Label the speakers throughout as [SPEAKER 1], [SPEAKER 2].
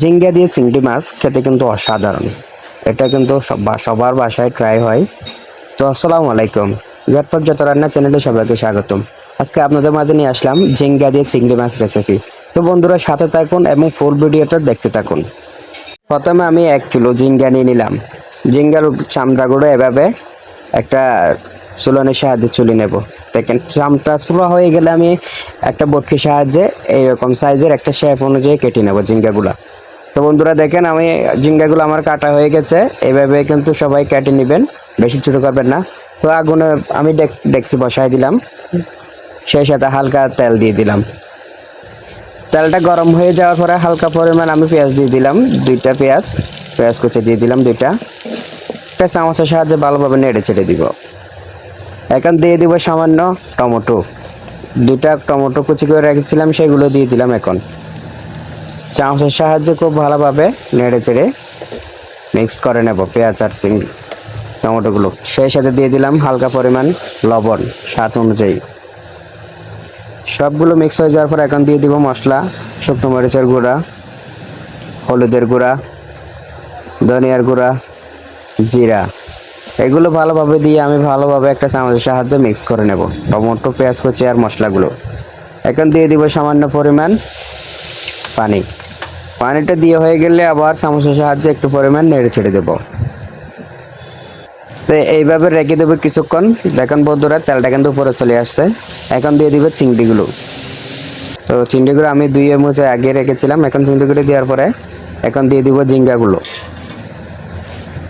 [SPEAKER 1] ঝিঙ্গা দিয়ে চিংড়ি মাছ খেতে কিন্তু অসাধারণ। এটা কিন্তু সবার বাসায় ট্রাই হয়। তো আসসালামু আলাইকুম। ব্যাপার যত রান্না চ্যানেলে সবাইকে স্বাগতম। আজকে আপনাদের মাঝে নিয়ে আসলাম ঝিঙ্গা দিয়ে চিংড়ি মাছ রেসিপি তো বন্ধুরা, সাথে থাকুন এবং ফুল ভিডিওটা দেখতে থাকুন। প্রথমে আমি এক কিলো ঝিঙ্গা নিয়ে নিলাম। ঝিঙ্গার চামড়াগুলো এভাবে একটা চুলনের সাহায্যে চুলি নেব। দেখেন চামটা চুলা হয়ে গেলে আমি একটা বটকির সাহায্যে এইরকম সাইজের একটা শেপ অনুযায়ী কেটে নেব ঝিঙ্গাগুলা। তো বন্ধুরা দেখেন, আমি ঝিঙ্গাগুলো আমার কাটা হয়ে গেছে। এভাবে কিন্তু সবাই কেটে নেবেন। বেশি ছোটো করবেন না। তো আগুনে আমি ডেক ডেক্সি বসাই দিলাম। সেই সাথে হালকা তেল দিয়ে দিলাম। তেলটা গরম হয়ে যাওয়ার পরে হালকা পরিমাণ আমি পেঁয়াজ দিয়ে দিলাম। দুইটা পেঁয়াজ পেঁয়াজ কুচি দিয়ে দিলাম দুইটা। একটা চামচের সাহায্যে ভালোভাবে নেড়ে ছেড়ে দিব। এখন দিয়ে দিব সামান্য টমেটো। দুইটা টমেটো কুচি করে রেখেছিলাম, সেগুলো দিয়ে দিলাম এখন। চামচের সাহায্যে খুব ভালোভাবে নেড়ে চেড়ে মিক্স করে নেব। পেঁয়াজ আর চিংড়ি টমেটোগুলো। সেই সাথে দিয়ে দিলাম হালকা পরিমাণ লবণ, স্বাদ অনুযায়ী। সবগুলো মিক্স হয়ে যাওয়ার পর এখন দিয়ে দিব মশলা, শুকনো মরিচের গুঁড়া, হলুদের গুঁড়া, ধনিয়ার গুঁড়া, জিরা। এগুলো ভালোভাবে দিয়ে আমি ভালোভাবে একটা চামচের সাহায্যে মিক্স করে নেব। টমেটো, পেঁয়াজ কুচি আর মশলাগুলো। এখন দিয়ে দিব সামান্য পরিমাণ পানি। পানিটা দিয়ে হয়ে গেলে আবার চামচের সাহায্যে একটু পরিমাণ নেড়ে ছেড়ে দেবো। তো এইভাবে রেখে দেবো কিছুক্ষণ। দেখেন বন্ধুরা, তেলটা কিন্তু উপরে চলে আসছে। এখন দিয়ে দিবে চিংড়িগুলো। তো চিংড়িগুলো আমি দুই মুচে আগে রেখেছিলাম। এখন চিংড়িগুলো দেওয়ার পরে এখন দিয়ে দিব জিঙ্গাগুলো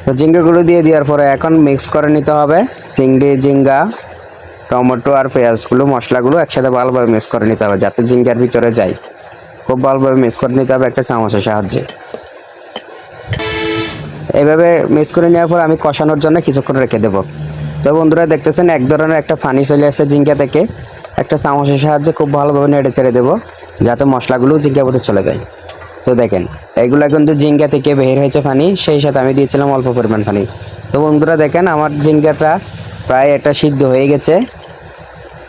[SPEAKER 1] তো জিঙ্গাগুলো দিয়ে দেওয়ার পরে এখন মিক্স করে নিতে হবে। চিংড়ি জিঙ্গা টমেটো আর পেঁয়াজগুলো, মশলাগুলো একসাথে ভালোভাবে মিক্স করে নিতে হবে, যাতে জিঙ্গার ভিতরে যায়। খুব ভালোভাবে মিক্স করে নিতে হবে একটা চামচের সাহায্যে। এইভাবে মিক্স করে নেওয়ার পর আমি কষানোর জন্য কিছুক্ষণ রেখে দেবো। তো বন্ধুরা দেখতেছেন এক ধরনের একটা ফানি চলে আসছে জিঙ্কা থেকে। একটা চামচের সাহায্যে খুব ভালোভাবে নেড়ে চেড়ে দেবো, যাতে মশলাগুলো জিঙ্কা মধ্যে চলে যায়। তো দেখেন, এগুলো কিন্তু জিঙ্গা থেকে বের হয়েছে পানি সেই সাথে আমি দিয়েছিলাম অল্প পরিমাণ পানি তো বন্ধুরা দেখেন, আমার জিঙ্গাটা প্রায় একটা সিদ্ধ হয়ে গেছে।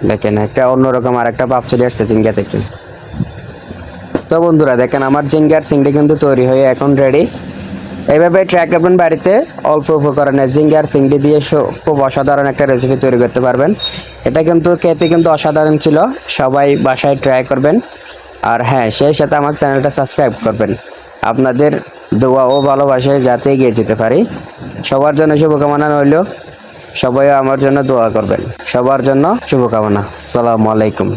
[SPEAKER 1] দেখেন, একটা অন্যরকম আর একটা ভাব চলে আসছে জিঙ্গা থেকে। তো বন্ধুরা দেখেন আমার জিঙ্গার চিংড়ি কিন্তু তৈরি হয়ে এখন রেডি এইভাবে ট্রাই করবেন বাড়িতে, অল্প উপকরণে জিঙ্গার চিংড়ি দিয়ে খুব অসাধারণ একটা রেসিপি তৈরি করতে পারবেন। এটা কিন্তু খেতে কিন্তু অসাধারণ ছিল, সবাই বাসায় ট্রাই করবেন। আর হ্যাঁ সেই সাথে আমার চ্যানেলটা সাবস্ক্রাইব করবেন। আপনাদের দোয়া ও ভালোবাসায় যাতে এগিয়ে যেতে পারি। সবার জন্য শুভকামনা রইল। সবাই আমার জন্য দোয়া করবেন। সবার জন্য শুভকামনা। সালামু আলাইকুম।